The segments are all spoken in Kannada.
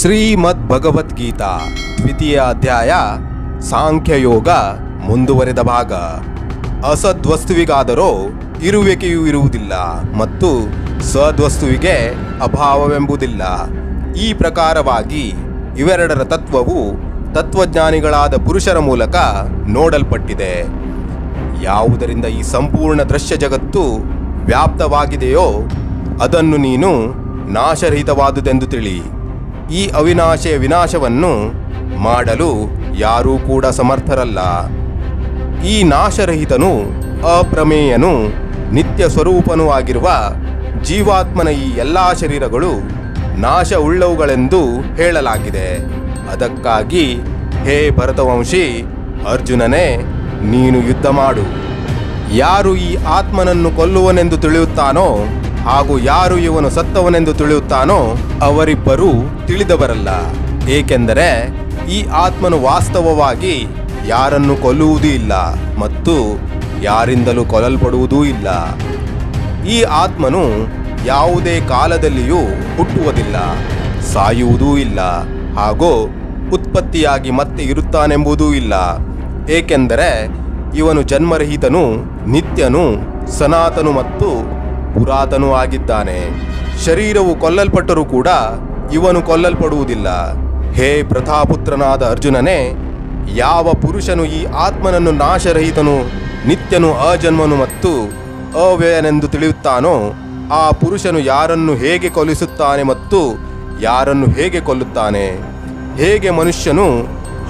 ಶ್ರೀಮದ್ ಭಗವದ್ಗೀತಾ ದ್ವಿತೀಯ ಅಧ್ಯಾಯ, ಸಾಂಖ್ಯಯೋಗ, ಮುಂದುವರೆದ ಭಾಗ. ಅಸದ್ವಸ್ತುವಿಗಾದರೋ ಇರುವಿಕೆಯೂ ಇರುವುದಿಲ್ಲ ಮತ್ತು ಸದ್ವಸ್ತುವಿಗೆ ಅಭಾವವೆಂಬುದಿಲ್ಲ. ಈ ಪ್ರಕಾರವಾಗಿ ಇವೆರಡರ ತತ್ವವು ತತ್ವಜ್ಞಾನಿಗಳಾದ ಪುರುಷರ ಮೂಲಕ ನೋಡಲ್ಪಟ್ಟಿದೆ. ಯಾವುದರಿಂದ ಈ ಸಂಪೂರ್ಣ ದೃಶ್ಯ ಜಗತ್ತು ವ್ಯಾಪ್ತವಾಗಿದೆಯೋ ಅದನ್ನು ನೀನು ನಾಶರಹಿತವಾದುದೆಂದು ತಿಳಿ. ಈ ಅವಿನಾಶೆಯ ವಿನಾಶವನ್ನು ಮಾಡಲು ಯಾರೂ ಕೂಡ ಸಮರ್ಥರಲ್ಲ. ಈ ನಾಶರಹಿತನು ಅಪ್ರಮೇಯನು, ನಿತ್ಯ ಸ್ವರೂಪನೂ ಆಗಿರುವ ಜೀವಾತ್ಮನ ಈ ಎಲ್ಲ ಶರೀರಗಳು ನಾಶ ಉಳ್ಳವುಗಳೆಂದು ಹೇಳಲಾಗಿದೆ. ಅದಕ್ಕಾಗಿ ಹೇ ಭರತವಂಶಿ, ಅರ್ಜುನನೇ, ನೀನು ಯುದ್ಧ ಮಾಡು. ಯಾರು ಈ ಆತ್ಮನನ್ನು ಕೊಲ್ಲುವನೆಂದು ತಿಳಿಯುತ್ತಾನೋ ಹಾಗೂ ಯಾರು ಇವನು ಸತ್ತವನೆಂದು ತಿಳಿಯುತ್ತಾನೋ ಅವರಿಬ್ಬರೂ ತಿಳಿದವರಲ್ಲ. ಏಕೆಂದರೆ ಈ ಆತ್ಮನು ವಾಸ್ತವವಾಗಿ ಯಾರನ್ನು ಕೊಲ್ಲುವುದೂ ಇಲ್ಲ ಮತ್ತು ಯಾರಿಂದಲೂ ಕೊಲ್ಲಲ್ಪಡುವುದೂ ಇಲ್ಲ. ಈ ಆತ್ಮನು ಯಾವುದೇ ಕಾಲದಲ್ಲಿಯೂ ಹುಟ್ಟುವುದಿಲ್ಲ, ಸಾಯುವುದೂ ಇಲ್ಲ ಹಾಗೂ ಉತ್ಪತ್ತಿಯಾಗಿ ಮತ್ತೆ ಇರುತ್ತಾನೆಂಬುದೂ ಇಲ್ಲ. ಏಕೆಂದರೆ ಇವನು ಜನ್ಮರಹಿತನು ನಿತ್ಯನು ಸನಾತನು ಮತ್ತು ಪುರಾತನೂ ಆಗಿದ್ದಾನೆ. ಶರೀರವು ಕೊಲ್ಲಲ್ಪಟ್ಟರೂ ಕೂಡ ಇವನು ಕೊಲ್ಲಲ್ಪಡುವುದಿಲ್ಲ. ಹೇ ಪ್ರಥಾಪುತ್ರನಾದ ಅರ್ಜುನನೇ, ಯಾವ ಪುರುಷನು ಈ ಆತ್ಮನನ್ನು ನಾಶರಹಿತನು, ನಿತ್ಯನು ಅಜನ್ಮನು ಮತ್ತು ಅವ್ಯಯನೆಂದು ತಿಳಿಯುತ್ತಾನೋ, ಆ ಪುರುಷನು ಯಾರನ್ನು ಹೇಗೆ ಕೊಲ್ಲಿಸುತ್ತಾನೆ ಮತ್ತು ಯಾರನ್ನು ಹೇಗೆ ಕೊಲ್ಲುತ್ತಾನೆ. ಹೇಗೆ ಮನುಷ್ಯನು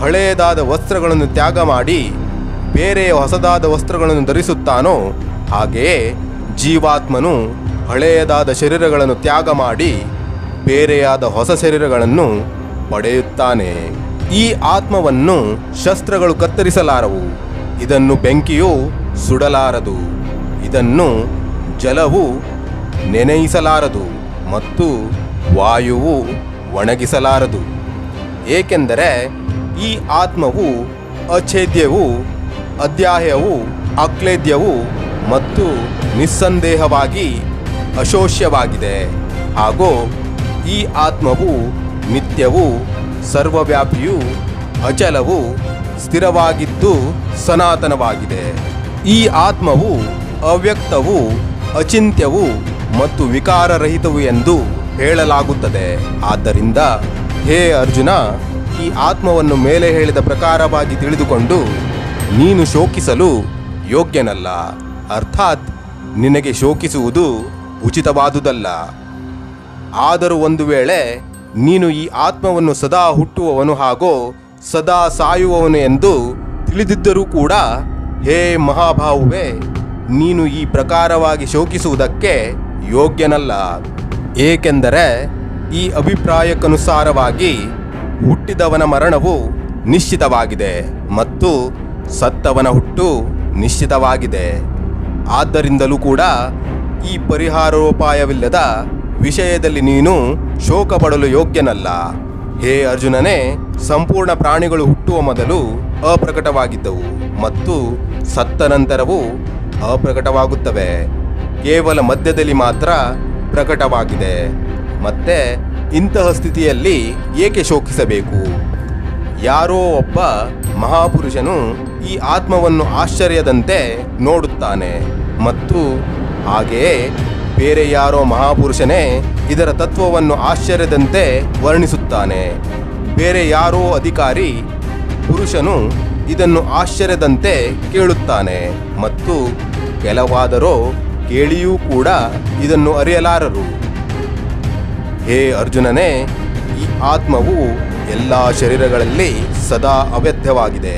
ಹಳೆಯದಾದ ವಸ್ತ್ರಗಳನ್ನು ತ್ಯಾಗ ಮಾಡಿ ಬೇರೆಯ ಹೊಸದಾದ ವಸ್ತ್ರಗಳನ್ನು ಧರಿಸುತ್ತಾನೋ, ಹಾಗೆಯೇ ಜೀವಾತ್ಮನು ಹಳೆಯದಾದ ಶರೀರಗಳನ್ನು ತ್ಯಾಗ ಮಾಡಿ ಬೇರೆಯಾದ ಹೊಸ ಶರೀರಗಳನ್ನು ಪಡೆಯುತ್ತಾನೆ. ಈ ಆತ್ಮವನ್ನು ಶಸ್ತ್ರಗಳು ಕತ್ತರಿಸಲಾರವು. ಇದನ್ನು ಬೆಂಕಿಯು ಸುಡಲಾರದು. ಇದನ್ನು ಜಲವು ನೆನೆಯಿಸಲಾರದು ಮತ್ತು ವಾಯುವು ಒಣಗಿಸಲಾರದು. ಏಕೆಂದರೆ ಈ ಆತ್ಮವು ಅಛೇದ್ಯವು, ಅಧ್ಯಾಯವು, ಅಕ್ಲೇದ್ಯವು ಮತ್ತು ನಿಸ್ಸಂದೇಹವಾಗಿ ಅಶೋಷ್ಯವಾಗಿದೆ. ಹಾಗೂ ಈ ಆತ್ಮವು, ನಿತ್ಯವೂ, ಸರ್ವವ್ಯಾಪಿಯು, ಅಚಲವು, ಸ್ಥಿರವಾಗಿದ್ದು ಸನಾತನವಾಗಿದೆ. ಈ ಆತ್ಮವು ಅವ್ಯಕ್ತವು, ಅಚಿಂತ್ಯವು ಮತ್ತು ವಿಕಾರರಹಿತವು ಎಂದು ಹೇಳಲಾಗುತ್ತದೆ. ಆದ್ದರಿಂದ ಹೇ ಅರ್ಜುನ, ಈ ಆತ್ಮವನ್ನು ಮೇಲೆ ಹೇಳಿದ ಪ್ರಕಾರವಾಗಿ ತಿಳಿದುಕೊಂಡು ನೀನು ಶೋಕಿಸಲು ಯೋಗ್ಯನಲ್ಲ. ಅರ್ಥಾತ್ ನಿನಗೆ ಶೋಕಿಸುವುದು ಉಚಿತವಾದುದಲ್ಲ. ಆದರೂ ಒಂದು ವೇಳೆ ನೀನು ಈ ಆತ್ಮವನ್ನು ಸದಾ ಹುಟ್ಟುವವನು ಹಾಗೂ ಸದಾ ಸಾಯುವವನು ಎಂದು ತಿಳಿದಿದ್ದರೂ ಕೂಡ, ಹೇ ಮಹಾಭಾವುವೆ, ನೀನು ಈ ಪ್ರಕಾರವಾಗಿ ಶೋಕಿಸುವುದಕ್ಕೆ ಯೋಗ್ಯನಲ್ಲ. ಏಕೆಂದರೆ ಈ ಅಭಿಪ್ರಾಯಕ್ಕನುಸಾರವಾಗಿ ಹುಟ್ಟಿದವನ ಮರಣವು ನಿಶ್ಚಿತವಾಗಿದೆ ಮತ್ತು ಸತ್ತವನ ಹುಟ್ಟು ನಿಶ್ಚಿತವಾಗಿದೆ. ಆದ್ದರಿಂದಲೂ ಕೂಡ ಈ ಪರಿಹಾರೋಪಾಯವಿಲ್ಲದ ವಿಷಯದಲ್ಲಿ ನೀನು ಶೋಕ ಪಡಲು ಯೋಗ್ಯನಲ್ಲ. ಹೇ ಅರ್ಜುನನೇ, ಸಂಪೂರ್ಣ ಪ್ರಾಣಿಗಳು ಹುಟ್ಟುವ ಮೊದಲು ಅಪ್ರಕಟವಾಗಿದ್ದವು ಮತ್ತು ಸತ್ತ ನಂತರವೂ ಅಪ್ರಕಟವಾಗುತ್ತವೆ. ಕೇವಲ ಮಧ್ಯದಲ್ಲಿ ಮಾತ್ರ ಪ್ರಕಟವಾಗಿದೆ. ಮತ್ತೆ ಇಂತಹ ಸ್ಥಿತಿಯಲ್ಲಿ ಏಕೆ ಶೋಕಿಸಬೇಕು? ಯಾರೋ ಒಬ್ಬ ಮಹಾಪುರುಷನು ಈ ಆತ್ಮವನ್ನು ಆಶ್ಚರ್ಯದಂತೆ ನೋಡುತ್ತಾನೆ. ಮತ್ತು ಹಾಗೆಯೇ ಬೇರೆ ಯಾರೋ ಮಹಾಪುರುಷನೇ ಇದರ ತತ್ವವನ್ನು ಆಶ್ಚರ್ಯದಂತೆ ವರ್ಣಿಸುತ್ತಾನೆ. ಬೇರೆ ಯಾರೋ ಅಧಿಕಾರಿ ಪುರುಷನು ಇದನ್ನು ಆಶ್ಚರ್ಯದಂತೆ ಕೇಳುತ್ತಾನೆ. ಮತ್ತು ಕೆಲವಾದರೂ ಕೇಳಿಯೂ ಕೂಡ ಇದನ್ನು ಅರಿಯಲಾರರು. ಹೇ ಅರ್ಜುನನೇ, ಈ ಆತ್ಮವು ಎಲ್ಲ ಶರೀರಗಳಲ್ಲಿ ಸದಾ ಅವ್ಯರ್ಥವಾಗಿದೆ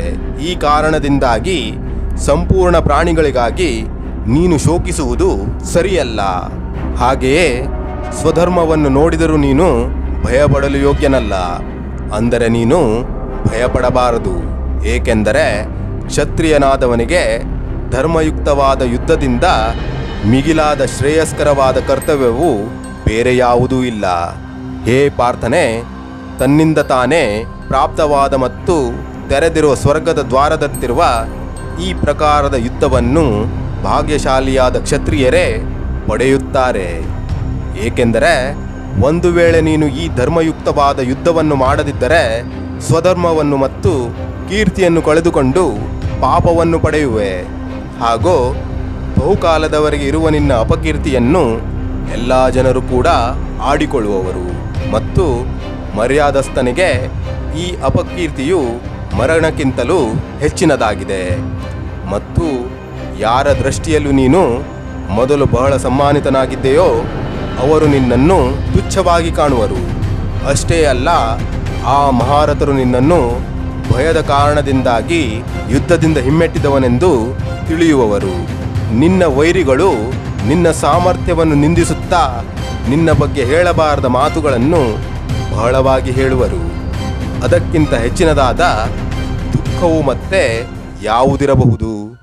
ಈ ಕಾರಣದಿಂದಾಗಿ ಸಂಪೂರ್ಣ ಪ್ರಾಣಿಗಳಿಗಾಗಿ ನೀನು ಶೋಕಿಸುವುದು ಸರಿಯಲ್ಲ. ಹಾಗೆಯೇ ಸ್ವಧರ್ಮವನ್ನು ನೋಡಿದರೂ ನೀನು ಭಯಪಡಲು ಯೋಗ್ಯನಲ್ಲ. ಅಂದರೆ ನೀನು ಭಯಪಡಬಾರದು. ಏಕೆಂದರೆ ಕ್ಷತ್ರಿಯನಾದವನಿಗೆ ಧರ್ಮಯುಕ್ತವಾದ ಯುದ್ಧದಿಂದ ಮಿಗಿಲಾದ ಶ್ರೇಯಸ್ಕರವಾದ ಕರ್ತವ್ಯವು ಬೇರೆ ಯಾವುದೂ ಇಲ್ಲ. ಹೇ ಪಾರ್ಥನೆ ತನ್ನಿಂದ ತಾನೇ ಪ್ರಾಪ್ತವಾದ ಮತ್ತು ತೆರೆದಿರುವ ಸ್ವರ್ಗದ ದ್ವಾರದತ್ತಿರುವ ಈ ಪ್ರಕಾರದ ಯುದ್ಧವನ್ನು ಭಾಗ್ಯಶಾಲಿಯಾದ ಕ್ಷತ್ರಿಯರೇ ಪಡೆಯುತ್ತಾರೆ. ಏಕೆಂದರೆ ಒಂದು ವೇಳೆ ನೀನು ಈ ಧರ್ಮಯುಕ್ತವಾದ ಯುದ್ಧವನ್ನು ಮಾಡದಿದ್ದರೆ ಸ್ವಧರ್ಮವನ್ನು ಮತ್ತು ಕೀರ್ತಿಯನ್ನು ಕಳೆದುಕೊಂಡು ಪಾಪವನ್ನು ಪಡೆಯುವೆ. ಹಾಗೂ ಬಹುಕಾಲದವರೆಗೆ ಇರುವ ನಿನ್ನ ಅಪಕೀರ್ತಿಯನ್ನು ಎಲ್ಲ ಜನರು ಕೂಡ ಆಡಿಕೊಳ್ಳುವವರು ಮತ್ತು ಮರ್ಯಾದಸ್ಥನಿಗೆ ಈ ಅಪಕೀರ್ತಿಯು ಮರಣಕ್ಕಿಂತಲೂ ಹೆಚ್ಚಿನದಾಗಿದೆ. ಮತ್ತು ಯಾರ ದೃಷ್ಟಿಯಲ್ಲೂ ನೀನು ಮೊದಲು ಬಹಳ ಸಮ್ಮಾನಿತನಾಗಿದ್ದೆಯೋ, ಅವರು ನಿನ್ನನ್ನು ತುಚ್ಛವಾಗಿ ಕಾಣುವರು. ಅಷ್ಟೇ ಅಲ್ಲ, ಆ ಮಹಾರಥರು ನಿನ್ನನ್ನು ಭಯದ ಕಾರಣದಿಂದಾಗಿ ಯುದ್ಧದಿಂದ ಹಿಮ್ಮೆಟ್ಟಿದವನೆಂದು ತಿಳಿಯುವವರು. ನಿನ್ನ ವೈರಿಗಳು ನಿನ್ನ ಸಾಮರ್ಥ್ಯವನ್ನು ನಿಂದಿಸುತ್ತಾ ನಿನ್ನ ಬಗ್ಗೆ ಹೇಳಬಾರದ ಮಾತುಗಳನ್ನು ಬಹಳವಾಗಿ ಹೇಳುವರು. ಅದಕ್ಕಿಂತ ಹೆಚ್ಚಿನದಾದ ದುಃಖವು ಮತ್ತೆ ಯಾವುದಿರಬಹುದು?